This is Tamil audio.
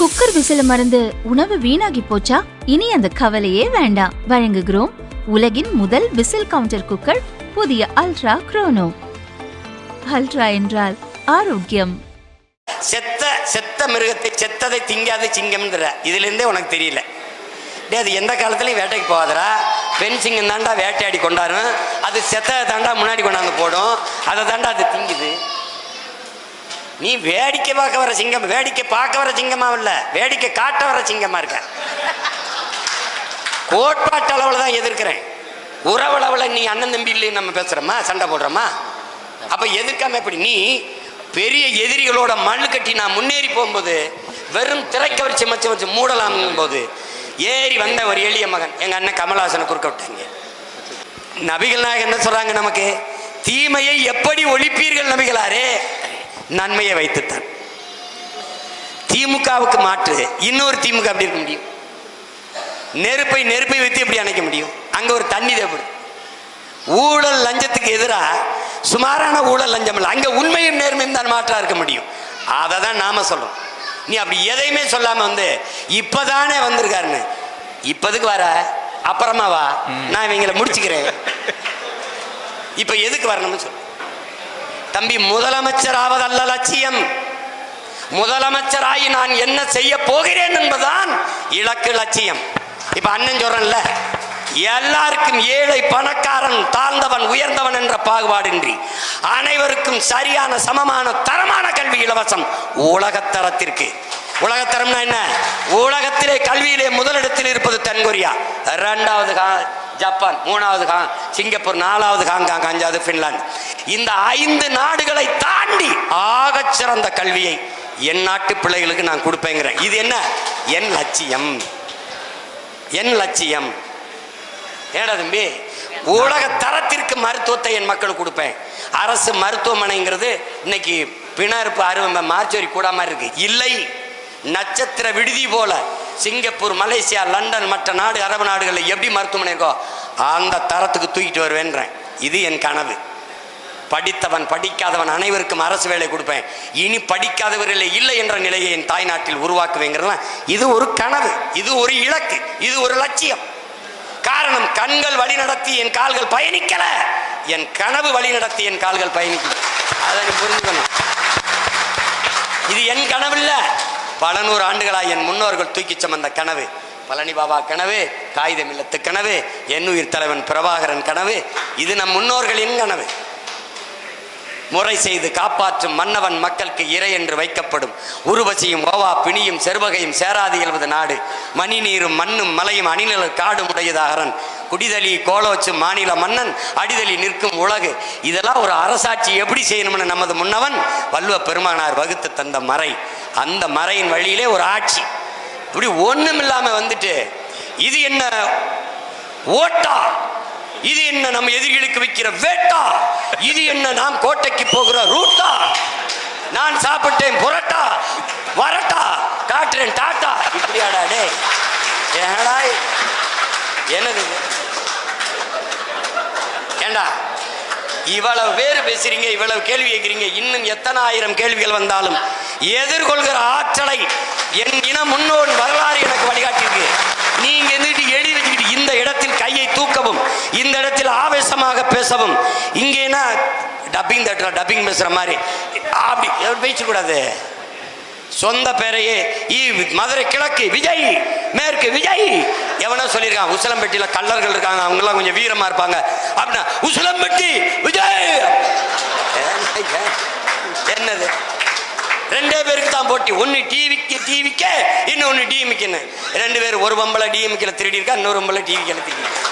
குக்கர் விசில மறந்து உணவு வீணாகி போச்சா? இனி அந்த கவலையே வேண்டாம். வழங்குகிறோம் உலகின் முதல் விசில் கவுண்டர் குக்கர் புதிய அல்ட்ரா குரோனோ. அல்ட்ரா என்றால் ஆரோக்கியம். செத்த செத்த மிருகத்தை செத்ததை திங்காத சிங்கம்ன்ற இதுல இருந்தே உனக்கு தெரியல. டே அது எந்த காலத்துலயும் வேட்டைக்கு போகாதடா. பெண் சிங்கம் தாண்டா வேட்டையாடி கொண்டாடும் அது செத்ததை தாண்டா முன்னாடி கொண்டாந்து போடும். அதை தாண்டா அது திங்குது. நீ வேடிக்கை பார்க்க வர சிங்கம் வேடிக்கை பார்க்க வர சிங்கமா இல்ல. வேடிக்கை காட்ட வர சிங்கமா இருக்க. கோட்பாட்டு அளவில் தான் எதிர்க்கிறேன். உறவளவில் நீ அண்ணன் தம்பி இல்லைன்னு நம்ம பேசுறோமா? சண்டை போடுறோமா? அப்ப எதிர்க்காம எப்படி? நீ பெரிய எதிரிகளோட மண்ணு கட்டி நான் முன்னேறி போகும்போது வெறும் திரைக்கவர் சிமச்சு வச்சு மூடலாம் போது ஏறி வந்த ஒரு எளிய மகன் எங்க அண்ணன் கமலஹாசனை குறுக்க விட்டாங்க. நபிகள் நாயகம் என்ன சொல்றாங்க நமக்கு? தீமையை எப்படி ஒழிப்பீர்கள் நபிகளாரே? நன்மையை வைத்துத்தான். திமுகவுக்கு மாற்று இன்னொரு திமுக அப்படி இருக்க முடியும்? நெருப்பை நெருப்பை வைத்து எப்படி அணைக்க முடியும்? அங்க ஒரு தண்ணி தேவைப்படும் ஊழல் லஞ்சத்துக்கு எதிராக சுமாரான ஊழல் லஞ்சம் இல்லை அங்கே உண்மையும் நேர்மையும் தான் மாற்றாக இருக்க முடியும். அதை தான் நாம சொல்லணும் நீ அப்படி எதையுமே சொல்லாம வந்து இப்பதானே வந்திருக்காருன்னு. இப்பதுக்கு வர அப்புறமா வா. நான் இவங்களை முடிச்சுக்கிறேன். இப்ப எதுக்கு வரணும்னு சொல்லு தம்பி முதலமைச்சர் ஆவதல்ல லட்சியம். முதலமைச்சராகி நான் என்ன செய்ய போகிறேன் என்பதுதான் இலக்கு லட்சியம். இப்ப அண்ணன் சொல்றேன்ல எல்லாருக்கும் ஏழை பணக்காரன் தாழ்ந்தவன் உயர்ந்தவன் என்ற பாகுபாடின்றி அனைவருக்கும் சரியான சமமான தரமான கல்வி இலவசம் உலகத்தரத்திற்கு உலகத்தரம்னா என்ன? உலகத்திலே கல்வியிலே முதலிடத்தில் இருப்பது தென்கொரியா. இரண்டாவது கா- ஜப்பான் மூணாவது கா சிங்கப்பூர் நாலாவது ஹாங்காங் அஞ்சாவது பின்லாந்து இந்த ஐந்து நாடுகளை தாண்டி ஆக சிறந்த கல்வியை என் நாட்டு பிள்ளைகளுக்கு நான் கொடுப்பேங்கிறேன். இது என்ன? என் லட்சியம். என் லட்சியம். ஏடா தம்பி உலக தரத்திற்கு மருத்துவத்தை என் மக்களுக்கு கொடுப்பேன். அரசு மருத்துவமனைங்கிறது இன்னைக்கு பிணறுப்பு அறுவை மார்ச்சோரி கூட மாதிரி இருக்கு. இல்லை நட்சத்திர விடுதி போல சிங்கப்பூர் மலேசியா லண்டன் மற்ற நாடு அரபு நாடுகளில் எப்படி மருத்துவமனை இருக்கோ அந்த தரத்துக்கு தூக்கிட்டு வருவேன்றேன் இது என் கனவு. படித்தவன் படிக்காதவன் அனைவருக்கும் அரசு வேலை கொடுப்பேன். இனி படிக்காதவர்களே இல்லை என்ற நிலையை என் தாய்நாட்டில் உருவாக்குவேங்கிறதுலாம் இது ஒரு கனவு இது ஒரு இலக்கு இது ஒரு லட்சியம். காரணம் கண்கள் வழிநடத்தி என் கால்கள் பயணிக்கல. என் கனவு வழிநடத்தி என் கால்கள் பயணிக்கல அதை புரிஞ்சுக்கணும். இது என் கனவு இல்லை பல நூறு ஆண்டுகளாக என் முன்னோர்கள் தூக்கி சுமந்த கனவு. பழனி பாபா கனவு காகிதம் இல்லத்து கனவு எண்ணுயிர் தலைவன் பிரபாகரன் கனவு. இது நம் முன்னோர்களின் கனவு. முறை செய்து காப்பாற்றும் மன்னவன் மக்களுக்கு இறை என்று வைக்கப்படும். உருவசியும் ஓவா பிணியும் செருவகையும் சேராது எழுவது நாடு. மணி நீரும் மண்ணும் மலையும் அணிநிழல் காடும் உடையதாகரன் குடிதலி கோலோச்சு மாநில மன்னன் அடிதலி நிற்கும் உலகு. இதெல்லாம் ஒரு அரசாட்சி எப்படி செய்யணும்னு நமது முன்னவன் வல்லுவ பெருமானார் வகுத்து தந்த மறை. அந்த மறையின் வழியிலே ஒரு ஆட்சி. இப்படி ஒன்றும் இல்லாமல் வந்துட்டு இது என்ன ஓட்டா? இது என்ன நம்ம எதிரிகளுக்கு வைக்கிற வேட்டா? இது என்ன நாம் கோட்டைக்கு போகிற ரூட்டா? நான் சாப்பிட்டேன் புரட்டா வரட்டா காட்டுறேன் டாட்டா. இப்படியாடா டே ஏடா என்னது ஏண்டா? இவ்வளவு பேர் பேசுறீங்க இவ்வளவு கேள்வி கேட்கிறீங்க இன்னும் எத்தனை ஆயிரம் கேள்விகள் வந்தாலும் எதிர்கொள்கிற ஆற்றலை என் இன முன்னோன் வரலாறு எனக்கு வழிகாட்டியிருக்கு. நீங்க எழுதி வச்சுக்கிட்டு இந்த இடத்தில் கையை தூக்கவும் இந்த இடத்தில் ஆவேசமாக பேசவும். இங்கேனா டப்பிங் தட்டுற டப்பிங் பேசுகிற மாதிரி. அப்படி பேசக்கூடாது சொந்த பேரையே ஈ மதுரை கிழக்கு விஜய் மேற்கு விஜய். எவனோ சொல்லியிருக்கான் உசிலம்பட்டியில் கல்லர்கள் இருக்காங்க அவங்கெல்லாம் கொஞ்சம் வீரமாக இருப்பாங்க. அப்படின்னா உசிலம்பட்டி விஜய். என்னது? ரெண்டே பேருக்கு தான் போட்டி. ஒன்று டிவிக்கு டிவிக்கு இன்னொன்று டிஎம்கின்னு. ரெண்டு பேர் ஒரு பம்பளை டிஎம்கில் திருடி இருக்கா இன்னொரு பம்பளை டிவி திருடி இருக்கா.